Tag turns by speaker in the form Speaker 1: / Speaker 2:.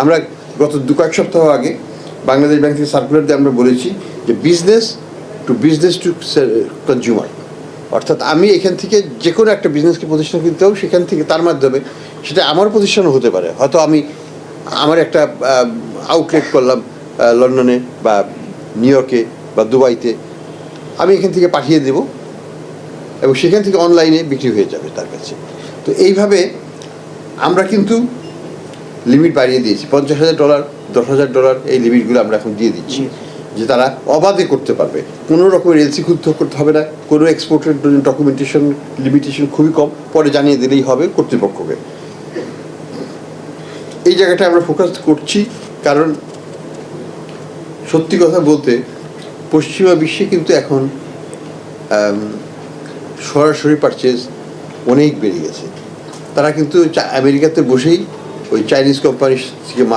Speaker 1: আমরা গত দু কয়েক সপ্তাহ আগে বাংলাদেশ ব্যাংক থেকে সার্কুলার দিয়ে আমরা বলেছি যে business to business to consumer অর্থাৎ আমি এখান থেকে যে কোনো একটা বিজনেসকে প্রতিষ্ঠান কিনতে হোক, সেখান থেকে তার মাধ্যমে সেটা আমার প্রতিষ্ঠানও হতে পারে। হয়তো আমি আমার একটা আউটলেট করলাম লন্ডনে বা নিউ ইয়র্কে বা দুবাইতে। আমি এখান থেকে পাঠিয়ে দেব এবং সেখান থেকে অনলাইনে বিক্রি হয়ে যাবে তার কাছে। তো এইভাবে আমরা কিন্তু লিমিট বাড়িয়ে দিয়েছি। পঞ্চাশ হাজার ডলার দশ হাজার ডলার এই লিমিটগুলো আমরা এখন দিয়ে দিচ্ছি। যে তারা অবাধে করতে পারবে। কোনো রকমের এলসি খুলতে করতে হবে না। কোনো এক্সপোর্টের ডকুমেন্টেশন লিমিটেশন খুবই কম। পরে জানিয়ে দিলেই হবে কর্তৃপক্ষকে। এই জায়গাটা আমরা ফোকাস করছি কারণ সত্যি কথা বলতে পশ্চিমা বিশ্বে কিন্তু এখন সরাসরি পারচেজ অনেক বেড়ে গেছে। তারা কিন্তু আমেরিকাতে বসেই ওই চাইনিজ কোম্পানির থেকে মাল